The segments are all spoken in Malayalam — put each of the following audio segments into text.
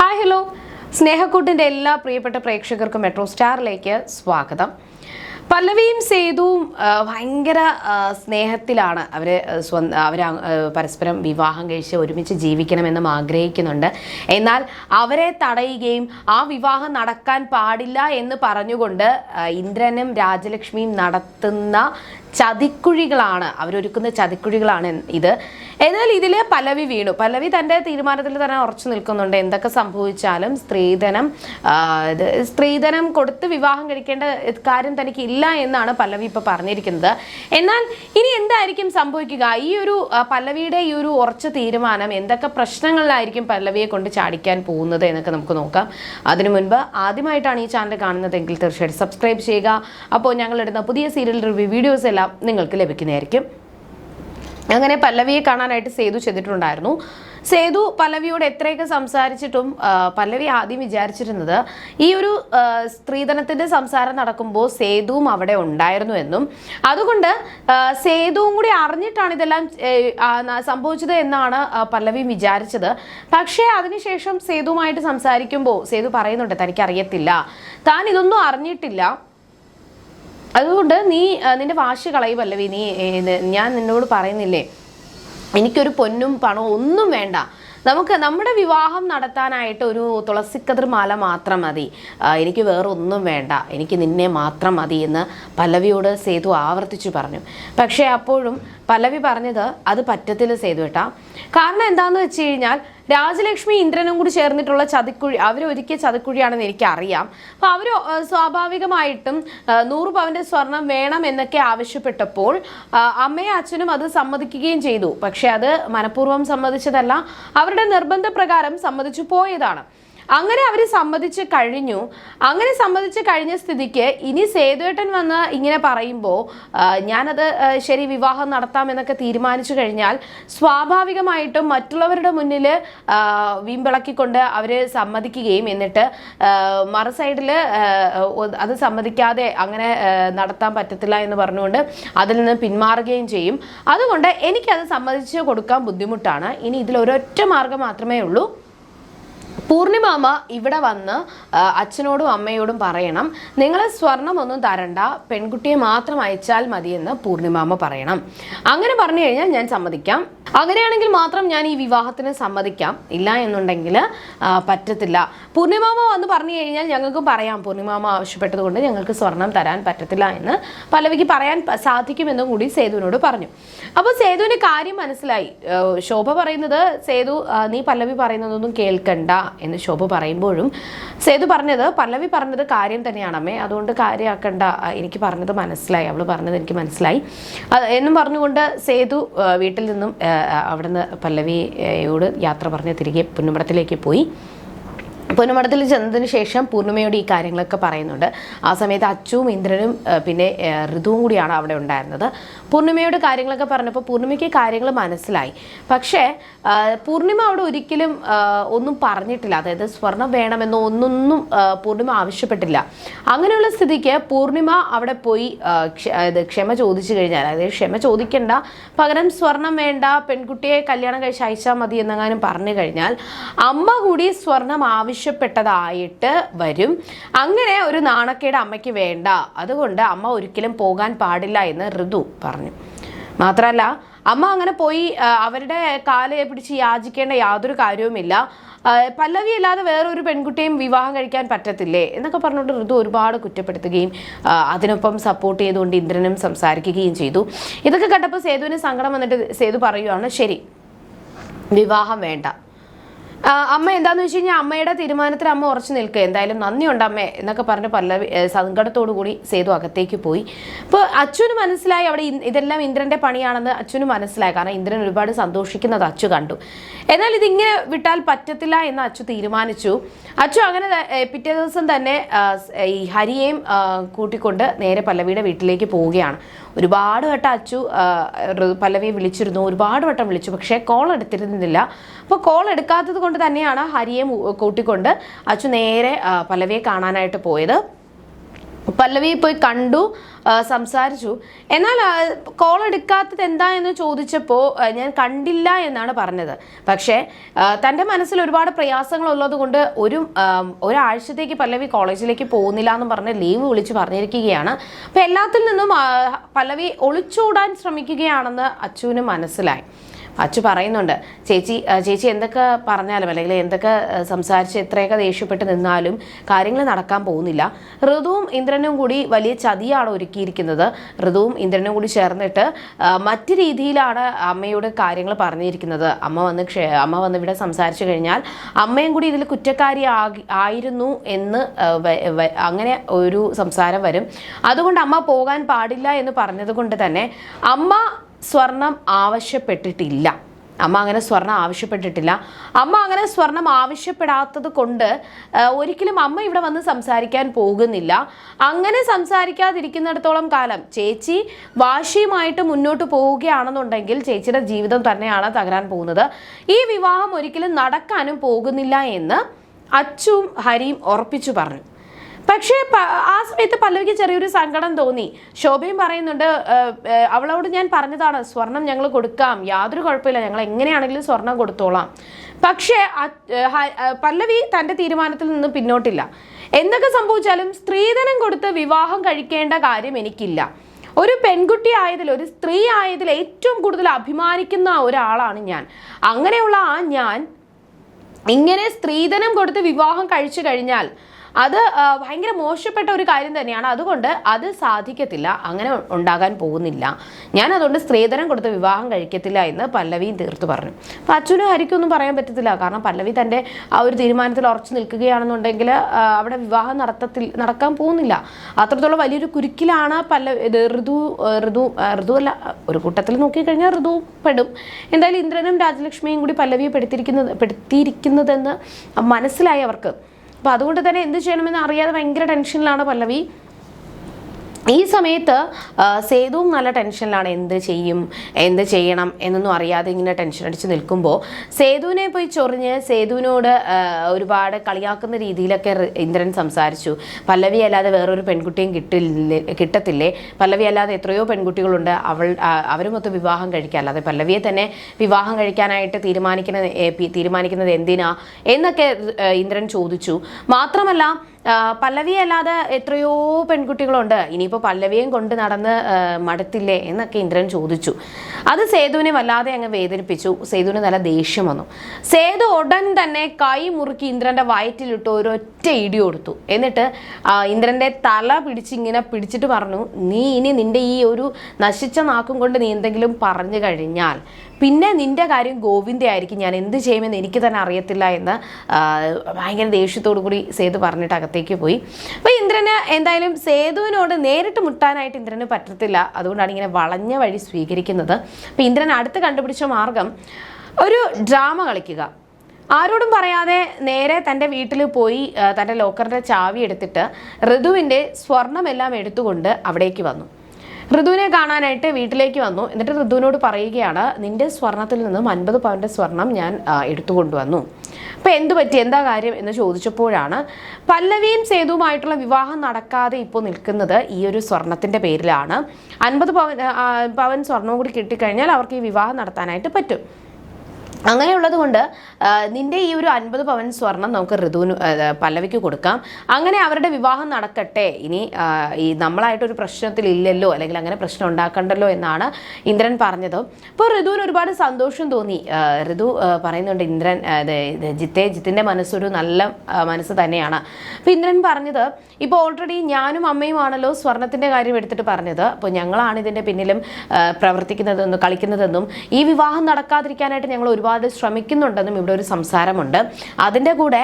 ഹായ് ഹലോ സ്നേഹക്കൂട്ടിന്റെ എല്ലാ പ്രിയപ്പെട്ട പ്രേക്ഷകർക്കും മെട്രോ സ്റ്റാറിലേക്ക് സ്വാഗതം. പല്ലവിയും സേതുവും ഭയങ്കര സ്നേഹത്തിലാണ് അവർ സ്വന് അവർ പരസ്പരം വിവാഹം കഴിച്ച് ഒരുമിച്ച് ജീവിക്കണമെന്നും ആഗ്രഹിക്കുന്നുണ്ട്. എന്നാൽ അവരെ തടയുകയും ആ വിവാഹം നടക്കാൻ പാടില്ല എന്ന് പറഞ്ഞുകൊണ്ട് ഇന്ദ്രനും രാജലക്ഷ്മിയും നടത്തുന്ന ചതിക്കുഴികളാണ്. അവരൊരുക്കുന്ന ചതിക്കുഴികളാണ് ഇത്. എന്നാൽ ഇതിൽ പലവി വീണു. പലവി തന്റെ തീരുമാനത്തിൽ തന്നെ ഉറച്ചു നിൽക്കുന്നുണ്ട്. എന്തൊക്കെ സംഭവിച്ചാലും സ്ത്രീധനം സ്ത്രീധനം കൊടുത്ത് വിവാഹം കഴിക്കേണ്ട കാര്യം തനിക്ക് ഇല്ല എന്നാണ് പല്ലവി ഇപ്പോൾ പറഞ്ഞിരിക്കുന്നത്. എന്നാൽ ഇനി എന്തായിരിക്കും സംഭവിക്കുക? ഈ ഒരു പല്ലവിയുടെ ഈ ഒരു ഉറച്ച തീരുമാനം എന്തൊക്കെ പ്രശ്നങ്ങളിലായിരിക്കും പല്ലവിയെ കൊണ്ട് ചാടിക്കാൻ പോകുന്നത് എന്നൊക്കെ നമുക്ക് നോക്കാം. അതിനു മുൻപ് ആദ്യമായിട്ടാണ് ഈ ചാനൽ കാണുന്നതെങ്കിൽ തീർച്ചയായിട്ടും സബ്സ്ക്രൈബ് ചെയ്യുക. അപ്പോൾ ഞങ്ങളിടുന്ന പുതിയ സീരിയൽ റിവ്യൂ വീഡിയോസ് എല്ലാം നിങ്ങൾക്ക് ലഭിക്കുന്നതായിരിക്കും. അങ്ങനെ പല്ലവിയെ കാണാനായിട്ട് സേതു ചെയ്തിട്ടുണ്ടായിരുന്നു. സേതു പല്ലവിയോട് എത്രയൊക്കെ സംസാരിച്ചിട്ടും പല്ലവി ആദ്യം വിചാരിച്ചിരുന്നത് ഈ ഒരു സ്ത്രീധനത്തിന്റെ സംസാരം നടക്കുമ്പോൾ സേതുവും അവിടെ ഉണ്ടായിരുന്നു എന്നും. അതുകൊണ്ട് സേതുവും കൂടി അറിഞ്ഞിട്ടാണ് ഇതെല്ലാം സംഭവിച്ചത് എന്നാണ് പല്ലവി വിചാരിച്ചത്. പക്ഷേ അതിനുശേഷം സേതുവുമായിട്ട് സംസാരിക്കുമ്പോൾ സേതു പറയുന്നുണ്ട് തനിക്ക് അറിയത്തില്ല താൻ ഇതൊന്നും അറിഞ്ഞിട്ടില്ല. അതുകൊണ്ട് നീ നിന്റെ വാശി കളയുമല്ലവി നീ ഞാൻ നിന്നോട് പറയുന്നില്ലേ? എനിക്കൊരു പൊന്നും പണവും ഒന്നും വേണ്ട. നമുക്ക് നമ്മുടെ വിവാഹം നടത്താനായിട്ട് ഒരു തുളസിക്കതിർ മാല മാത്രം മതി. എനിക്ക് വേറെ ഒന്നും വേണ്ട. എനിക്ക് നിന്നെ മാത്രം മതി എന്ന് പല്ലവിയോട് സേതു ആവർത്തിച്ചു പറഞ്ഞു. പക്ഷേ അപ്പോഴും പല്ലവി പറഞ്ഞത് അത് പറ്റത്തില്ല സേതു ഏട്ടാ കാരണം എന്താണെന്ന് വെച്ച് കഴിഞ്ഞാൽ രാജലക്ഷ്മി ഇന്ദ്രനും കൂടി ചേർന്നിട്ടുള്ള ചതിക്കുഴി അവർ ഒരുക്കിയ ചതിക്കുഴിയാണെന്ന് എനിക്കറിയാം. അപ്പോൾ അവർ സ്വാഭാവികമായിട്ടും നൂറ് പവന്റെ സ്വർണം വേണം എന്നൊക്കെ ആവശ്യപ്പെട്ടപ്പോൾ അമ്മയും അച്ഛനും അത് സമ്മതിക്കുകയും ചെയ്തു. പക്ഷേ അത് മനഃപൂർവം സമ്മതിച്ചതല്ല അവരുടെ നിർബന്ധപ്രകാരം സമ്മതിച്ചു പോയതാണ്. അങ്ങനെ അവർ സമ്മതിച്ച് കഴിഞ്ഞു. അങ്ങനെ സമ്മതിച്ച് കഴിഞ്ഞ സ്ഥിതിക്ക് ഇനി സേതുവേട്ടൻ വന്ന് ഇങ്ങനെ പറയുമ്പോൾ ഞാനത് ശരി വിവാഹം നടത്താമെന്നൊക്കെ തീരുമാനിച്ചു കഴിഞ്ഞാൽ സ്വാഭാവികമായിട്ടും മറ്റുള്ളവരുടെ മുന്നിൽ വീമ്പിളക്കിക്കൊണ്ട് അവർ സമ്മതിക്കുകയും എന്നിട്ട് മറു സൈഡിൽ അത് സമ്മതിക്കാതെ അങ്ങനെ നടത്താൻ പറ്റത്തില്ല എന്ന് പറഞ്ഞുകൊണ്ട് അതിൽ നിന്ന് പിന്മാറുകയും ചെയ്യും. അതുകൊണ്ട് എനിക്കത് സമ്മതിച്ച് കൊടുക്കാൻ ബുദ്ധിമുട്ടാണ്. ഇനി ഇതിൽ ഒരൊറ്റ മാർഗം മാത്രമേ ഉള്ളൂ. പൂർണിമാമ ഇവിടെ വന്ന് അച്ഛനോടും അമ്മയോടും പറയണം. നിങ്ങൾ സ്വർണമൊന്നും തരണ്ട. പെൺകുട്ടിയെ മാത്രം അയച്ചാൽ മതിയെന്ന് പൂർണിമാമ പറയണം. അങ്ങനെ പറഞ്ഞു കഴിഞ്ഞാൽ ഞാൻ സമ്മതിക്കാം. അങ്ങനെയാണെങ്കിൽ മാത്രം ഞാൻ ഈ വിവാഹത്തിന് സമ്മതിക്കാം. ഇല്ല എന്നുണ്ടെങ്കിൽ പറ്റത്തില്ല. പൂർണിമാമ വന്ന് പറഞ്ഞു കഴിഞ്ഞാൽ ഞങ്ങൾക്ക് പറയാം. പൂർണിമാമ ആവശ്യപ്പെട്ടതുകൊണ്ട് ഞങ്ങൾക്ക് സ്വർണം തരാൻ പറ്റത്തില്ല എന്ന് പല്ലവിക്ക് പറയാൻ സാധിക്കുമെന്നും കൂടി സേതുവിനോട് പറഞ്ഞു. അപ്പോൾ സേതുവിന്റെ കാര്യം മനസ്സിലായി. ശോഭ പറയുന്നത് സേതു നീ പല്ലവി പറയുന്നതൊന്നും കേൾക്കണ്ട. എന്ന് ശോഭ പറയുമ്പോഴും സേതു പറഞ്ഞത് പല്ലവി പറഞ്ഞത് കാര്യം തന്നെയാണ് അമ്മേ അതുകൊണ്ട് കാര്യമാക്കണ്ട എനിക്ക് പറഞ്ഞത് മനസ്സിലായി. അവൾ പറഞ്ഞത് എനിക്ക് മനസ്സിലായി. എന്നും പറഞ്ഞുകൊണ്ട് സേതു വീട്ടിൽ നിന്നും അവിടുന്ന് പല്ലവിയോട് യാത്ര പറഞ്ഞ് തിരികെ പുന്നമടത്തിലേക്ക് പോയി. പൊന്നുമടത്തിൽ ചെന്നതിന് ശേഷം പൂർണിമയോട് ഈ കാര്യങ്ങളൊക്കെ പറയുന്നുണ്ട്. ആ സമയത്ത് അച്ചുവും ഇന്ദ്രനും പിന്നെ ഋതുവും കൂടിയാണ് അവിടെ ഉണ്ടായിരുന്നത്. പൂർണിമയോട് കാര്യങ്ങളൊക്കെ പറഞ്ഞപ്പോൾ പൂർണിമയ്ക്ക് കാര്യങ്ങൾ മനസ്സിലായി. പക്ഷേ പൂർണിമ അവിടെ ഒരിക്കലും ഒന്നും പറഞ്ഞിട്ടില്ല. അതായത് സ്വർണം വേണമെന്നോ ഒന്നൊന്നും പൂർണിമ ആവശ്യപ്പെട്ടില്ല. അങ്ങനെയുള്ള സ്ഥിതിക്ക് പൂർണിമ അവിടെ പോയി ക്ഷമ ചോദിച്ചു കഴിഞ്ഞാൽ അതായത് ക്ഷമ ചോദിക്കേണ്ട പകരം സ്വർണം വേണ്ട പെൺകുട്ടിയെ കല്യാണം കഴിച്ച് അയച്ചാൽ മതി എന്നെങ്ങാനും പറഞ്ഞു കഴിഞ്ഞാൽ അമ്മ കൂടി സ്വർണം ആവശ്യപ്പെട്ടതായിട്ട് വരും. അങ്ങനെ ഒരു നാണക്കേട് അമ്മയ്ക്ക് വേണ്ട. അതുകൊണ്ട് അമ്മ ഒരിക്കലും പോകാൻ പാടില്ല എന്ന് ഋതു പറഞ്ഞു. മാത്രമല്ല അമ്മ അങ്ങനെ പോയി അവരുടെ കാലയെ പിടിച്ച് യാചിക്കേണ്ട യാതൊരു കാര്യവുമില്ല. പല്ലവി അല്ലാതെ വേറൊരു പെൺകുട്ടിയും വിവാഹം കഴിക്കാൻ പറ്റത്തില്ലേ? എന്നൊക്കെ പറഞ്ഞുകൊണ്ട് ഋതു ഒരുപാട് കുറ്റപ്പെടുത്തുകയും അതിനൊപ്പം സപ്പോർട്ട് ചെയ്തുകൊണ്ട് ഇന്ദ്രനും സംസാരിക്കുകയും ചെയ്തു. ഇതൊക്കെ കണ്ടപ്പോൾ സേതുവിന് സങ്കടം വന്നിട്ട് സേതു പറയുവാണ് ശരി വിവാഹം വേണ്ട. അമ്മ എന്താന്ന് വെച്ച് കഴിഞ്ഞാൽ അമ്മയുടെ തീരുമാനത്തിൽ അമ്മ ഉറച്ചു നിൽക്കുക. എന്തായാലും നന്ദിയുണ്ട് അമ്മ എന്നൊക്കെ പറഞ്ഞ് പല്ലവി സങ്കടത്തോടു കൂടി സേതു അകത്തേക്ക് പോയി. അപ്പോൾ അച്ഛന് മനസ്സിലായി അവിടെ ഇതെല്ലാം ഇന്ദ്രന്റെ പണിയാണെന്ന് അച്ഛന് മനസ്സിലായി. കാരണം ഇന്ദ്രൻ ഒരുപാട് സന്തോഷിക്കുന്നത് അച്ചു കണ്ടു. എന്നാൽ ഇതിങ്ങനെ വിട്ടാൽ പറ്റത്തില്ല എന്ന് അച്ചു തീരുമാനിച്ചു. അച്ചു അങ്ങനെ പിറ്റേ ദിവസം തന്നെ ഈ ഹരിയെയും കൂട്ടിക്കൊണ്ട് നേരെ പല്ലവിയുടെ വീട്ടിലേക്ക് പോവുകയാണ്. ഒരുപാട് വട്ടം അച്ചു പല്ലവിയെ വിളിച്ചിരുന്നു ഒരുപാട് വട്ടം വിളിച്ചു പക്ഷേ കോൾ എടുത്തിരുന്നില്ല. അപ്പോൾ കോൾ എടുക്കാത്തത് കൊണ്ട് തന്നെയാണ് ഹരിയെ കൂട്ടിക്കൊണ്ട് അച്ചു നേരെ പല്ലവിയെ കാണാനായിട്ട് പോയത്. പല്ലവി പോയി കണ്ടു സംസാരിച്ചു. എന്നാൽ കോൾ എടുക്കാത്തത് എന്താ എന്ന് ചോദിച്ചപ്പോൾ ഞാൻ കണ്ടില്ല എന്നാണ് പറഞ്ഞത്. പക്ഷേ തന്റെ മനസ്സിൽ ഒരുപാട് പ്രയാസങ്ങൾ ഉള്ളത് കൊണ്ട് ഒരു ഒരാഴ്ചത്തേക്ക് പല്ലവി കോളേജിലേക്ക് പോകുന്നില്ല എന്ന് പറഞ്ഞ് ലീവ് വിളിച്ച് പറഞ്ഞിരിക്കുകയാണ്. അപ്പോൾ എല്ലാത്തിൽ നിന്നും പല്ലവി ഒളിച്ചോടാൻ ശ്രമിക്കുകയാണെന്ന് അച്ചുവിന് മനസ്സിലായി. അച്ചു പറയുന്നുണ്ട് ചേച്ചി ചേച്ചി എന്തൊക്കെ പറഞ്ഞാലും അല്ലെങ്കിൽ എന്തൊക്കെ സംസാരിച്ച് എത്രയൊക്കെ ദേഷ്യപ്പെട്ട് നിന്നാലും കാര്യങ്ങൾ നടക്കാൻ പോകുന്നില്ല. ഋതുവും ഇന്ദ്രനും കൂടി വലിയ ചതിയാണ് ഒരുക്കിയിരിക്കുന്നത്. ഋതുവും ഇന്ദ്രനും കൂടി ചേർന്നിട്ട് മറ്റു രീതിയിലാണ് അമ്മയോട് കാര്യങ്ങൾ പറഞ്ഞിരിക്കുന്നത്. അമ്മ വന്ന് ക്ഷേ അമ്മ വന്ന് ഇവിടെ സംസാരിച്ചു കഴിഞ്ഞാൽ അമ്മയും കൂടി ഇതിൽ കുറ്റക്കാരി ആയിരുന്നു എന്ന് അങ്ങനെ ഒരു സംസാരം വരും. അതുകൊണ്ട് അമ്മ പോകാൻ പാടില്ല എന്ന് പറഞ്ഞത് കൊണ്ട് തന്നെ അമ്മ സ്വർണം ആവശ്യപ്പെട്ടിട്ടില്ല. അമ്മ അങ്ങനെ സ്വർണം ആവശ്യപ്പെട്ടിട്ടില്ല. അമ്മ അങ്ങനെ സ്വർണം ആവശ്യപ്പെടാത്തത് കൊണ്ട് ഒരിക്കലും അമ്മ ഇവിടെ വന്ന് സംസാരിക്കാൻ പോകുന്നില്ല. അങ്ങനെ സംസാരിക്കാതിരിക്കുന്നിടത്തോളം കാലം ചേച്ചി വാശിയുമായിട്ട് മുന്നോട്ട് പോവുകയാണെന്നുണ്ടെങ്കിൽ ചേച്ചിയുടെ ജീവിതം തന്നെയാണ് തകരാൻ പോകുന്നത്. ഈ വിവാഹം ഒരിക്കലും നടക്കാനും പോകുന്നില്ല എന്ന് അച്ചും ഹരിയും ഉറപ്പിച്ചു പറഞ്ഞു. പക്ഷേ ആ സമയത്ത് പല്ലവിക്ക് ചെറിയൊരു സങ്കടം തോന്നി. ശോഭയും പറയുന്നുണ്ട് "ഏഹ്, ഏഹ്, അവളോട് ഞാൻ പറഞ്ഞതാണ് സ്വർണം ഞങ്ങൾ കൊടുക്കാം. യാതൊരു കുഴപ്പമില്ല ഞങ്ങൾ എങ്ങനെയാണെങ്കിലും സ്വർണം കൊടുത്തോളാം. പക്ഷേ പല്ലവി തന്റെ തീരുമാനത്തിൽ നിന്ന് പിന്നോട്ടില്ല. എന്തൊക്കെ സംഭവിച്ചാലും സ്ത്രീധനം കൊടുത്ത് വിവാഹം കഴിക്കേണ്ട കാര്യം എനിക്കില്ല. ഒരു പെൺകുട്ടി ആയതിൽ ഒരു സ്ത്രീ ആയതിൽ ഏറ്റവും കൂടുതൽ അഭിമാനിക്കുന്ന ഒരാളാണ് ഞാൻ. അങ്ങനെയുള്ള ആ ഞാൻ ഇങ്ങനെ സ്ത്രീധനം കൊടുത്ത് വിവാഹം കഴിച്ചു കഴിഞ്ഞാൽ അത് ഭയങ്കര മോശപ്പെട്ട ഒരു കാര്യം തന്നെയാണ്. അതുകൊണ്ട് അത് സാധിക്കത്തില്ല. അങ്ങനെ ഉണ്ടാകാൻ പോകുന്നില്ല. ഞാൻ അതുകൊണ്ട് സ്ത്രീധനം കൊടുത്ത് വിവാഹം കഴിക്കത്തില്ല എന്ന് പല്ലവിയും തീർത്ത് പറഞ്ഞു. അപ്പം അച്ഛനും ഹരിക്കൊന്നും പറയാൻ പറ്റത്തില്ല. കാരണം പല്ലവി തന്റെ ആ ഒരു തീരുമാനത്തിൽ ഉറച്ചു നിൽക്കുകയാണെന്നുണ്ടെങ്കിൽ അവിടെ വിവാഹം നടത്തത്തിൽ നടക്കാൻ പോകുന്നില്ല. അത്രത്തോളം വലിയൊരു കുരുക്കിലാണ് പല്ല ഇത് ഋതു ഋതു ഋതു അല്ല ഒരു കൂട്ടത്തിൽ നോക്കിക്കഴിഞ്ഞാൽ ഋതു പെടും. എന്തായാലും ഇന്ദ്രനും രാജലക്ഷ്മിയും കൂടി പല്ലവിയെ പെടുത്തിയിരിക്കുന്നത് പെടുത്തിയിരിക്കുന്നതെന്ന് മനസ്സിലായി അവർക്ക്. അപ്പോൾ അതുകൊണ്ട് തന്നെ എന്ത് ചെയ്യണമെന്ന് അറിയാതെ ഭയങ്കര ടെൻഷനിലാണ് പല്ലവി. ഈ സമയത്ത് സേതുവും നല്ല ടെൻഷനിലാണ്. എന്ത് ചെയ്യും? എന്ത് ചെയ്യണം? എന്നൊന്നും അറിയാതെ ഇങ്ങനെ ടെൻഷൻ അടിച്ച് നിൽക്കുമ്പോൾ സേതുവിനെ പോയി ചൊറിഞ്ഞ് സേതുവിനോട് ഒരുപാട് കളിയാക്കുന്ന രീതിയിലൊക്കെ ഇന്ദ്രൻ സംസാരിച്ചു. പല്ലവി അല്ലാതെ വേറൊരു പെൺകുട്ടിയും കിട്ടില്ലേ കിട്ടത്തില്ലേ? പല്ലവി അല്ലാതെ എത്രയോ പെൺകുട്ടികളുണ്ട്. അവൾ അവരുമൊത്ത് വിവാഹം കഴിക്കുക അല്ലാതെ പല്ലവിയെ തന്നെ വിവാഹം കഴിക്കാനായിട്ട് തീരുമാനിക്കുന്നത് ഏ, തീരുമാനിക്കുന്നത് എന്തിനാ? എന്നൊക്കെ ഇന്ദ്രൻ ചോദിച്ചു. മാത്രമല്ല ആ, പല്ലവിയെ അല്ലാതെ എത്രയോ പെൺകുട്ടികളുണ്ട്. ഇനിയിപ്പോൾ പല്ലവിയും കൊണ്ട് നടന്ന് മടത്തില്ലേ എന്നൊക്കെ ഇന്ദ്രൻ ചോദിച്ചു. അത് സേതുവിനെ വല്ലാതെ അങ്ങ് വേദനിപ്പിച്ചു. സേതുവിന് നല്ല ദേഷ്യം വന്നു. സേതു ഉടൻ തന്നെ കൈ മുറുക്കി ഇന്ദ്രന്റെ വയറ്റിലിട്ട് ഒരൊറ്റ ഇടി കൊടുത്തു. എന്നിട്ട് ഇന്ദ്രന്റെ തല പിടിച്ചിങ്ങനെ പിടിച്ചിട്ട് പറഞ്ഞു നീ ഇനി നിന്റെ ഈ ഒരു നശിച്ച നാക്കും കൊണ്ട് നീ എന്തെങ്കിലും പറഞ്ഞു കഴിഞ്ഞാൽ പിന്നെ നിന്റെ കാര്യം ഗോവിന്ദ ആയിരിക്കും ഞാൻ എന്ത് ചെയ്യുമെന്ന് എനിക്ക് തന്നെ അറിയത്തില്ല എന്ന് ഭയങ്കര ദേഷ്യത്തോടു കൂടി സേതു പറഞ്ഞിട്ട് അകത്തേക്ക് പോയി. അപ്പോൾ ഇന്ദ്രന് എന്തായാലും സേതുവിനോട് നേരിട്ട് മുട്ടാനായിട്ട് ഇന്ദ്രന് പറ്റത്തില്ല. അതുകൊണ്ടാണ് ഇങ്ങനെ വളഞ്ഞ വഴി സ്വീകരിക്കുന്നത്. അപ്പോൾ ഇന്ദ്രൻ അടുത്ത് കണ്ടുപിടിച്ച മാർഗം ഒരു ഡ്രാമ കളിക്കുക. ആരോടും പറയാതെ നേരെ തന്റെ വീട്ടിൽ പോയി തന്റെ ലോക്കറിന്റെ ചാവി എടുത്തിട്ട് ഋതുവിന്റെ സ്വർണമെല്ലാം എടുത്തുകൊണ്ട് അവിടേക്ക് വന്നു. ഋതുവിനെ കാണാനായിട്ട് വീട്ടിലേക്ക് വന്നു. എന്നിട്ട് ഋതുവിനോട് പറയുകയാണ് നിന്റെ സ്വർണത്തിൽ നിന്നും അൻപത് പവന്റെ സ്വർണം ഞാൻ എടുത്തു കൊണ്ടുവന്നു. അപ്പം എന്തു പറ്റി? എന്താ കാര്യം എന്ന് ചോദിച്ചപ്പോഴാണ് പല്ലവിയും സേതുവുമായിട്ടുള്ള വിവാഹം നടക്കാതെ ഇപ്പോൾ നിൽക്കുന്നത് ഈ ഒരു സ്വർണത്തിന്റെ പേരിലാണ്. അൻപത് പവൻ പവൻ സ്വർണവും കൂടി കിട്ടിക്കഴിഞ്ഞാൽ അവർക്ക് ഈ വിവാഹം നടത്താനായിട്ട് പറ്റും. അങ്ങനെയുള്ളത് കൊണ്ട് നിന്റെ ഈ ഒരു അൻപത് പവൻ സ്വർണം നമുക്ക് ഋതുവിന് പല്ലവിക്ക് കൊടുക്കാം. അങ്ങനെ അവരുടെ വിവാഹം നടക്കട്ടെ. ഇനി ഈ നമ്മളായിട്ടൊരു പ്രശ്നത്തിൽ ഇല്ലല്ലോ അല്ലെങ്കിൽ അങ്ങനെ പ്രശ്നം ഉണ്ടാക്കണ്ടല്ലോ എന്നാണ് ഇന്ദ്രൻ പറഞ്ഞത്. അപ്പോൾ ഋതുവിന് ഒരുപാട് സന്തോഷം തോന്നി. ഋതു പറയുന്നുണ്ട് ഇന്ദ്രൻ ജിത്തെ ജിത്തിന്റെ മനസ്സൊരു നല്ല മനസ്സ് തന്നെയാണ്. അപ്പോൾ ഇന്ദ്രൻ പറഞ്ഞത് ഇപ്പോൾ ഓൾറെഡി ഞാനും അമ്മയുമാണല്ലോ സ്വർണത്തിന്റെ കാര്യം എടുത്തിട്ട് പറഞ്ഞത്. അപ്പോൾ ഞങ്ങളാണ് ഇതിന്റെ പിന്നിലും പ്രവർത്തിക്കുന്നതെന്നും കളിക്കുന്നതെന്നും. ഈ വിവാഹം നടക്കാതിരിക്കാനായിട്ട് ഞങ്ങൾ ഒരുപാട് ശ്രമിക്കുന്നുണ്ടെന്നും ഇവിടെ ഒരു സംസാരമുണ്ട്. അതിന്റെ കൂടെ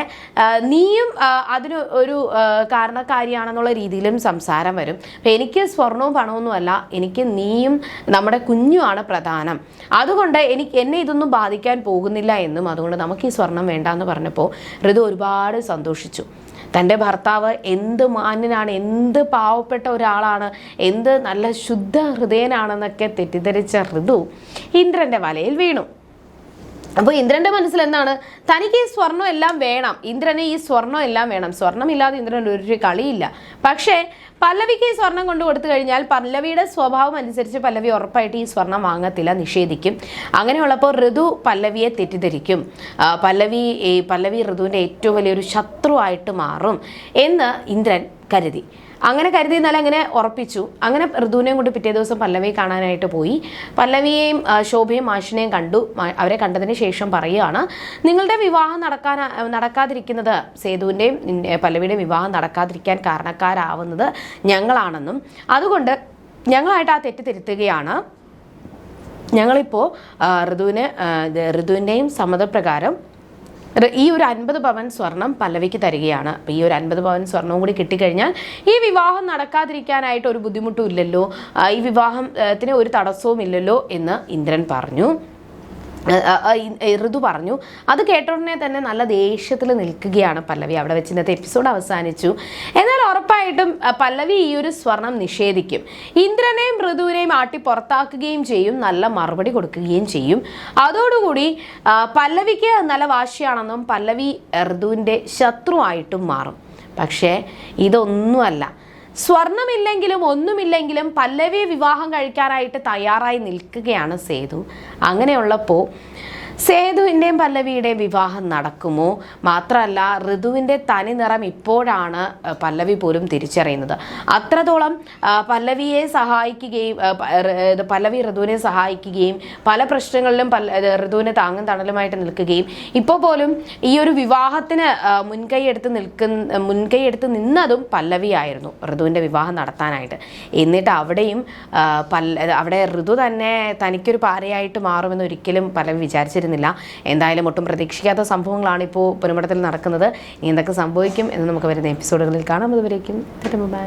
നീയും അതിന് ഒരു കാരണക്കാരിയാണെന്നുള്ള രീതിയിലും സംസാരം വരും. അപ്പം എനിക്ക് സ്വർണവും പണമൊന്നുമല്ല എനിക്ക് നീയും നമ്മുടെ കുഞ്ഞുമാണ് പ്രധാനം. അതുകൊണ്ട് എനിക്ക് എന്നെ ഇതൊന്നും ബാധിക്കാൻ പോകുന്നില്ല എന്നും അതുകൊണ്ട് നമുക്ക് ഈ സ്വർണം വേണ്ട എന്ന് പറഞ്ഞപ്പോൾ ഋതു ഒരുപാട് സന്തോഷിച്ചു. തന്റെ ഭർത്താവ് എന്ത് മാന്യനാണ് എന്ത് പാവപ്പെട്ട ഒരാളാണ് എന്ത് നല്ല ശുദ്ധ ഹൃദയനാണെന്നൊക്കെ തെറ്റിദ്ധരിച്ച ഋതു ഇന്ദ്രന്റെ വലയിൽ വീണു. അപ്പോൾ ഇന്ദ്രന്റെ മനസ്സിൽ എന്താണ്? തനിക്ക് ഈ സ്വർണം എല്ലാം വേണം. ഇന്ദ്രനെ ഈ സ്വർണം എല്ലാം വേണം. സ്വർണമില്ലാതെ ഇന്ദ്രൻ ഒരു കളിയില്ല. പക്ഷേ പല്ലവിക്ക് ഈ സ്വർണം കൊണ്ടു കൊടുത്തു കഴിഞ്ഞാൽ പല്ലവിയുടെ സ്വഭാവം അനുസരിച്ച് പല്ലവി ഉറപ്പായിട്ട് ഈ സ്വർണം വാങ്ങത്തില്ല നിഷേധിക്കും. അങ്ങനെയുള്ളപ്പോൾ ഋതു പല്ലവിയെ തെറ്റിദ്ധരിക്കും. പല്ലവി ഈ പല്ലവി ഋതുവിന്റെ ഏറ്റവും വലിയൊരു ശത്രുവായിട്ട് മാറും എന്ന് ഇന്ദ്രൻ കരുതി. അങ്ങനെ കരുതി എന്നാൽ അങ്ങനെ ഉറപ്പിച്ചു. അങ്ങനെ ഋതുവിനെയും കൊണ്ട് പിറ്റേ ദിവസം പല്ലവിയെ കാണാനായിട്ട് പോയി. പല്ലവിയെയും ശോഭയും മാഷിനെയും കണ്ടു. അവരെ കണ്ടതിന് ശേഷം പറയുകയാണ് നിങ്ങളുടെ വിവാഹം നടക്കാൻ നടക്കാതിരിക്കുന്നത് സേതുവിന്റെയും പല്ലവിയുടെയും വിവാഹം നടക്കാതിരിക്കാൻ കാരണക്കാരാവുന്നത് ഞങ്ങളാണെന്നും. അതുകൊണ്ട് ഞങ്ങളായിട്ട് ആ തെറ്റ് തിരുത്തുകയാണ്. ഞങ്ങളിപ്പോൾ ഋതുവിന് ഋതുവിന്റെയും സമ്മതപ്രകാരം ഈ ഒരു അൻപത് പവൻ സ്വർണം പല്ലവിക്ക് തരികയാണ്. അപ്പോൾ ഈ ഒരു അൻപത് പവൻ സ്വർണവും കൂടി കിട്ടിക്കഴിഞ്ഞാൽ ഈ വിവാഹം നടക്കാതിരിക്കാനായിട്ട് ഒരു ബുദ്ധിമുട്ടും ഇല്ലല്ലോ. ഈ വിവാഹത്തിന് ഒരു തടസ്സവും ഇല്ലല്ലോ എന്ന് ഇന്ദ്രൻ പറഞ്ഞു. ഋതു പറഞ്ഞു അത് കേട്ടോടനെ തന്നെ നല്ല ദേഷ്യത്തിൽ നിൽക്കുകയാണ് പല്ലവി. അവിടെ വെച്ച് ഇന്നത്തെ എപ്പിസോഡ് അവസാനിച്ചു. എന്നാൽ ഉറപ്പായിട്ടും പല്ലവി ഈ ഒരു സ്വർണം നിഷേധിക്കും. ഇന്ദ്രനെയും ഋതുവിനെയും ആട്ടി പുറത്താക്കുകയും ചെയ്യും നല്ല മറുപടി കൊടുക്കുകയും ചെയ്യും. അതോടുകൂടി പല്ലവിക്ക് നല്ല വാശിയാണെന്നും പല്ലവി ഋതുവിന്റെ ശത്രുവായിട്ടും മാറും. പക്ഷേ ഇതൊന്നുമല്ല. സ്വർണമില്ലെങ്കിലും ഒന്നുമില്ലെങ്കിലും പല്ലവിയെ വിവാഹം കഴിക്കാനായിട്ട് തയ്യാറായി നിൽക്കുകയാണ് സേതു. അങ്ങനെയുള്ളപ്പോൾ സേതുവിന്റെയും പല്ലവിയുടെയും വിവാഹം നടക്കുമോ? മാത്രമല്ല ഋതുവിന്റെ തനി നിറം ഇപ്പോഴാണ് പല്ലവി പോലും തിരിച്ചറിയുന്നത്. അത്രത്തോളം പല്ലവിയെ സഹായിക്കുകയും പല്ലവി ഋതുവിനെ സഹായിക്കുകയും പല പ്രശ്നങ്ങളിലും പല്ല ഋതുവിനെ താങ്ങും തണലുമായിട്ട് നിൽക്കുകയും ഇപ്പോൾ പോലും ഈ ഒരു വിവാഹത്തിന് മുൻകൈയെടുത്ത് നിൽക്കുന്ന മുൻകൈയെടുത്ത് നിന്നതും പല്ലവിയായിരുന്നു ഋതുവിന്റെ വിവാഹം നടത്താനായിട്ട്. എന്നിട്ട് അവിടെയും പല്ല അവിടെ ഋതു തന്നെ തനിക്കൊരു പാരയായിട്ട് മാറുമെന്ന് ഒരിക്കലും പലവി വിചാരിച്ചിരുന്നില്ല എന്തായാലും ഒട്ടും പ്രതീക്ഷിക്കാത്ത സംഭവങ്ങളാണ് ഇപ്പോൾ പുനമടത്തിൽ നടക്കുന്നത്. ഇനി എന്തൊക്കെ സംഭവിക്കും എന്ന് നമുക്ക് വരുന്ന എപ്പിസോഡുകളിൽ കാണാം. അതുവരേക്കും ബൈ